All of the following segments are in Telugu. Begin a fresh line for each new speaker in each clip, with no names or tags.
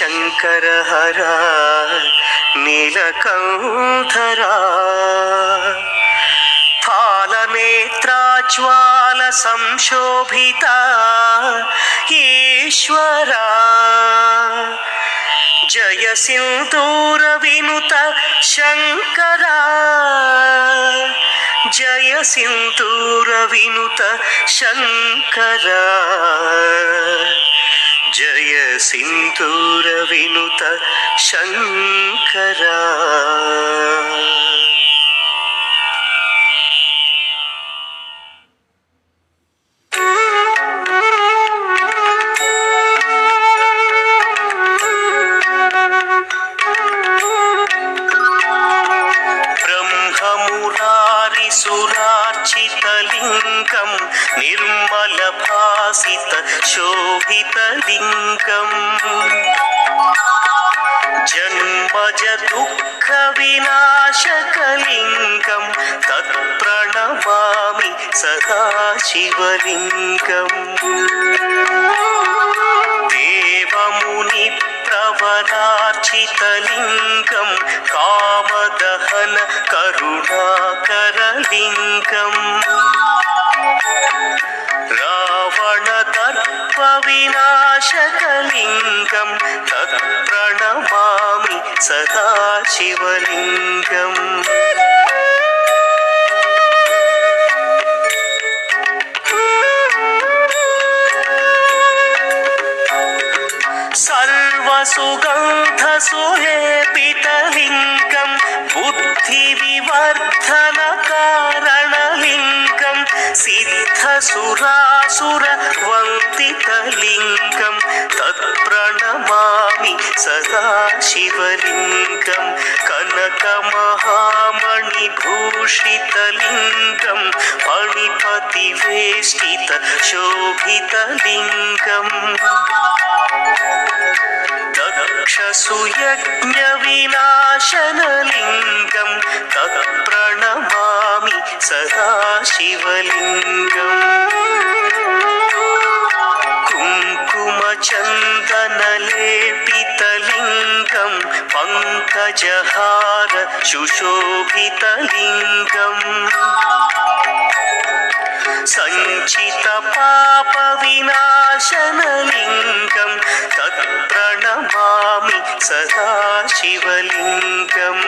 శంకర హర నీలకంధర ఫాలనేత్రాజ్వాల సంశోభిత ఈశ్వరా. జయ సింధూర వినుత శంకరా. జయ సింధూర వినుత శంకరా. జయ సింధూర వినుత శంకరా. निर्मलभासित शोभितलिङ्गम् जन्मज दुःखविनाशकलिङ्गं तत्प्रणमामि सदा शिवलिङ्गम् देवमुनि प्रवरार्चितलिङ्गं कामदहन करुणाकरलिङ्गम् सदा शिवलिङ्गम् सर्वसुगन्धसुहेपितलिङ्गं बुद्धिविवर्धनकारणलिङ्गं सिद्धसुरासुरवन्दितलिङ्गं సదాశివలింగం కనక మహామణి భూషితలింగం మణిపతి వేష్టిత శోభితలింగం దక్ష సుయజ్ఞ వినాశనలింగం గజహార సుశోభితలింగం సంచిత పాప వినాశనలింగం తత్ప్రణమామి సదా శివలింగం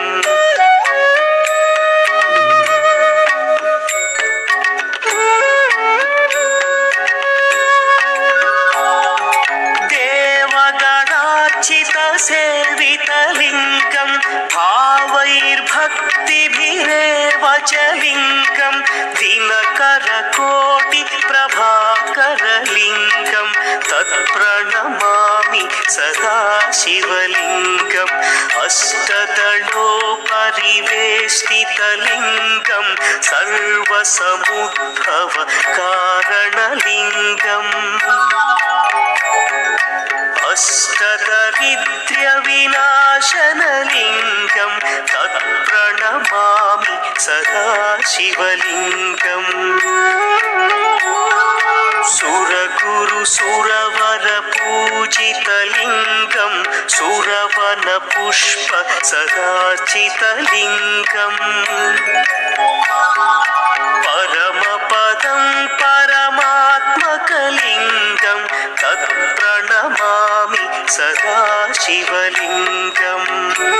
దేవగణాచిత సే కవచలింగం దినకర కోటి ప్రభాకరలింగం తత్ప్రణమామి సదాశివలింగం అష్టదళోపరివేష్టితలింగం సర్వసముద్భవ కారణలింగం. అష్టదరిద్ర్య వినాశనలింగం சதா சிவலிங்கம். சுரகுரு சுரவர பூஜிதலிங்கம். சுரவன புஷ்ப சதாச்சிதலிங்கம். பரமபதம் பரமாத்மகலிங்கம். தத் பிரணமாமி சதா சிவலிங்கம்